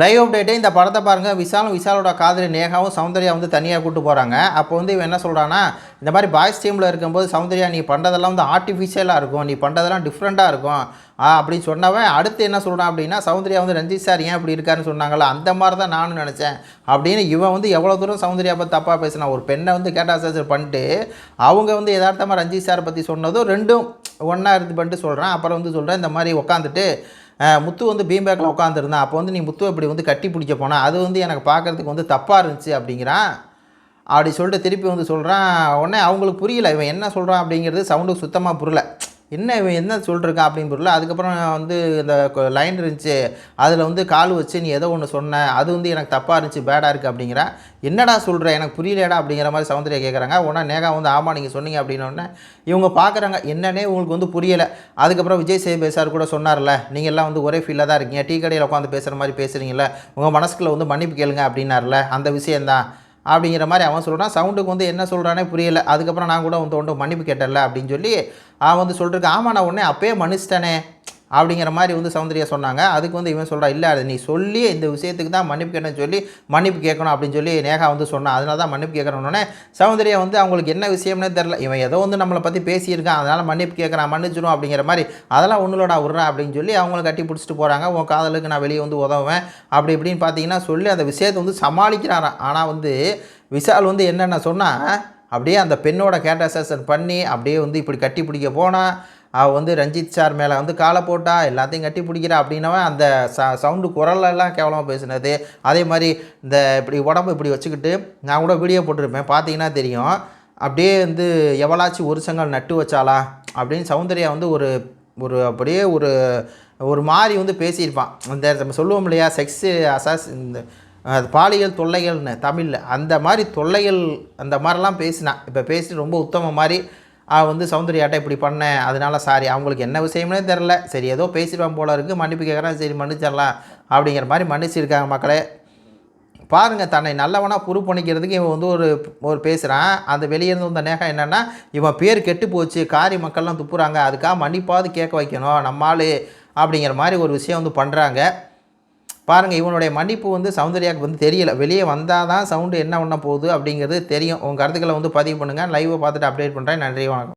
Live அப்டேட்டே இந்த படத்தை பாருங்கள் விசாலும் விசாலோட காதலி நேகாவும் சௌந்தர்யா வந்து தனியாக கூட்டு போகிறாங்க அப்போ வந்து இவன் என்ன சொல்கிறான்னா இந்த மாதிரி பாய்ஸ் டீமில் இருக்கும்போது சௌந்தர்யா நீ பண்ணுறதெல்லாம் வந்து ஆர்டிஃபிஷியலாக இருக்கும். நீ பண்ணுறதெல்லாம் டிஃப்ரெண்ட்டாக இருக்கும். அப்படின்னு சொன்னவன் அடுத்து என்ன சொல்கிறான் அப்படின்னா சௌந்தர்யா வந்து ரஞ்சித் சார் ஏன் இப்படி இருக்காருன்னு சொன்னாங்களா? அந்த மாதிரி தான் நானும் நினச்சேன். அப்படின்னு இவன் வந்து எவ்வளோ தூரம் சௌந்தர்யா பற்றி தப்பாக பேசினான் ஒரு பெண்ணை வந்து கேட்டாசாச்சர் பண்ணிட்டு அவங்க வந்து யதார்த்தமாக ரஞ்சித் சார் பற்றி சொன்னதும் ரெண்டும் ஒன்றா இருந்து பண்ணிட்டு சொல்கிறேன் அப்புறம் வந்து சொல்கிறேன் இந்த மாதிரி உட்காந்துட்டு முத்து வந்து பீம்பேக்கில் உட்காந்துருந்தான் அப்போ வந்து நீ முத்துவை இப்படி வந்து கட்டி பிடிக்க போனால் அது வந்து எனக்கு பார்க்கறதுக்கு வந்து தப்பாக இருந்துச்சு அப்படிங்கிறான். அப்படி சொல்லிட்டு திருப்பி வந்து சொல்கிறான் உடனே அவங்களுக்கு புரியல இவன் என்ன சொல்கிறான் அப்படிங்கிறது சவுண்டுக்கு சுத்தமாக புரியல. என்ன இவன் என்ன சொல்லிருக்கான் அப்படின்னு புரியல. அதுக்கப்புறம் வந்து இந்த லைன் இருந்துச்சு. அதில் வந்து கால் வச்சு நீ ஏதோ ஒன்று சொன்ன. அது வந்து எனக்கு தப்பாக இருந்துச்சு பேடாக இருக்குது அப்படிங்கிற. என்னடா சொல்கிற எனக்கு புரியலடா அப்படிங்கிற மாதிரி சௌந்தர்யா கேட்குறாங்க உடனே நேகா வந்து ஆமாம் நீங்கள் சொன்னீங்க அப்படின்னோடனே இவங்க பார்க்குறாங்க என்னன்னே உங்களுக்கு வந்து புரியலை. அதுக்கப்புறம் விஜய் சேபே சார் கூட சொன்னார்ல நீங்கள் எல்லாம் வந்து ஒரே ஃபீல்டில் தான் இருக்கீங்க. டீ கடையில் உட்காந்து பேசுகிற மாதிரி பேசுகிறீங்களே உங்கள் மனசுக்குள்ளே வந்து மன்னிப்பு கேளுங்க அப்படின்னார்ல. அந்த விஷயந்தான் அப்படிங்கிற மாதிரி அவன் சொல்கிறான் சவுண்டுக்கு வந்து என்ன சொல்கிறானே புரியல. அதுக்கப்புறம் நான் கூட வந்து ஒன்று மன்னிப்பு கேட்டல அப்படின்னு சொல்லி அவன் வந்து சொல்லிருக்கான். ஆமாம் நான் உடனே அப்பயே மன்னிச்சிட்டேனே. அப்படிங்கிற மாதிரி வந்து சௌந்தர்யா சொன்னாங்க. அதுக்கு வந்து இவன் சொல்கிறான் இல்லை அது நீ சொல்லி இந்த விஷயத்துக்கு தான் மன்னிப்பு கேட்டேன்னு சொல்லி மன்னிப்பு கேட்கணும் அப்படின்னு சொல்லி நேகா வந்து சொன்னான் அதனால தான் மன்னிப்பு கேட்கணுன்னே சௌந்தர்யா வந்து அவங்களுக்கு என்ன விஷயம்னே தெரில இவன் ஏதோ வந்து நம்மளை பற்றி பேசியிருக்கான் அதனால் மன்னிப்பு கேட்குறான் மன்னிச்சிடும் அப்படிங்கிற மாதிரி அதெல்லாம் ஒன்றுலடா விட்றேன் அப்படின்னு சொல்லி அவங்கள கட்டி பிடிச்சிட்டு போகிறாங்க உன் காதலுக்கு நான் வெளியே வந்து உதவுவேன் அப்படி இப்படின்னு பார்த்தீங்கன்னா சொல்லி அந்த விஷயத்தை வந்து சமாளிக்கிறாராம் ஆனால் வந்து விஷால் வந்து என்னென்ன சொன்னால் அப்படியே அந்த பெண்ணோட கேட்டசேஷன் பண்ணி அப்படியே வந்து இப்படி கட்டி பிடிக்க போனால் அவள் வந்து ரஞ்சித் சார் மேலே வந்து காலை போட்டா எல்லாத்தையும் கட்டி பிடிக்கிறா அப்படின்னவன் அந்த ச சவுண்டு குரலெல்லாம் கேவலமாக பேசினது. அதே மாதிரி இந்த இப்படி உடம்பு இப்படி வச்சுக்கிட்டு நான் கூட வீடியோ போட்டிருப்பேன் பார்த்தீங்கன்னா தெரியும். அப்படியே வந்து எவளாச்சும் ஒரு சங்கல் நட்டு வச்சாளா அப்படின்னு சௌந்தர்யா வந்து ஒரு ஒரு அப்படியே ஒரு ஒரு மாதிரி வந்து பேசியிருப்பான். அந்த நம்ம சொல்லுவோம் இல்லையா செக்ஸு அசாஸ் இந்த பாலியல் தொல்லைகள்னு தமிழில். அந்த மாதிரி தொல்லைகள் அந்த மாதிரிலாம் பேசினான் இப்போ பேசிட்டு ரொம்ப உத்தம மாதிரி வந்து சௌந்தர்யாட்ட இப்படி பண்ணேன் அதனால சாரி அவங்களுக்கு என்ன விஷயம்னே தெரில சரி ஏதோ பேசிடுவான் போல இருக்குது மன்னிப்பு கேட்குறேன் சரி மன்னிச்சிடலாம். அப்படிங்கிற மாதிரி மன்னிச்சிருக்காங்க மக்களே. பாருங்கள் தன்னை நல்லவனாக ப்ரூவ் பண்ணிக்கிறதுக்கு இவன் வந்து ஒரு ஒரு பேசுகிறான் அந்த வெளியே இருந்து வந்த நேகம் என்னென்னா இவன் பேர் கெட்டு போச்சு. காரி மக்கள்லாம் துப்புறாங்க. அதுக்காக மன்னிப்பாவது கேட்க வைக்கணும். நம்மால் அப்படிங்கிற மாதிரி ஒரு விஷயம் வந்து பண்ணுறாங்க பாருங்கள் இவனுடைய மன்னிப்பு வந்து சௌந்தர்யாவுக்கு வந்து தெரியல. வெளியே வந்தால் தான் சவுண்டு என்ன பண்ண போகுது அப்படிங்கிறது தெரியும். உங்கள் கருத்துக்களை வந்து பதிவு பண்ணுங்கள் லைவை பார்த்துட்டு அப்டேட் பண்ணுறேன் நன்றி வணக்கம்.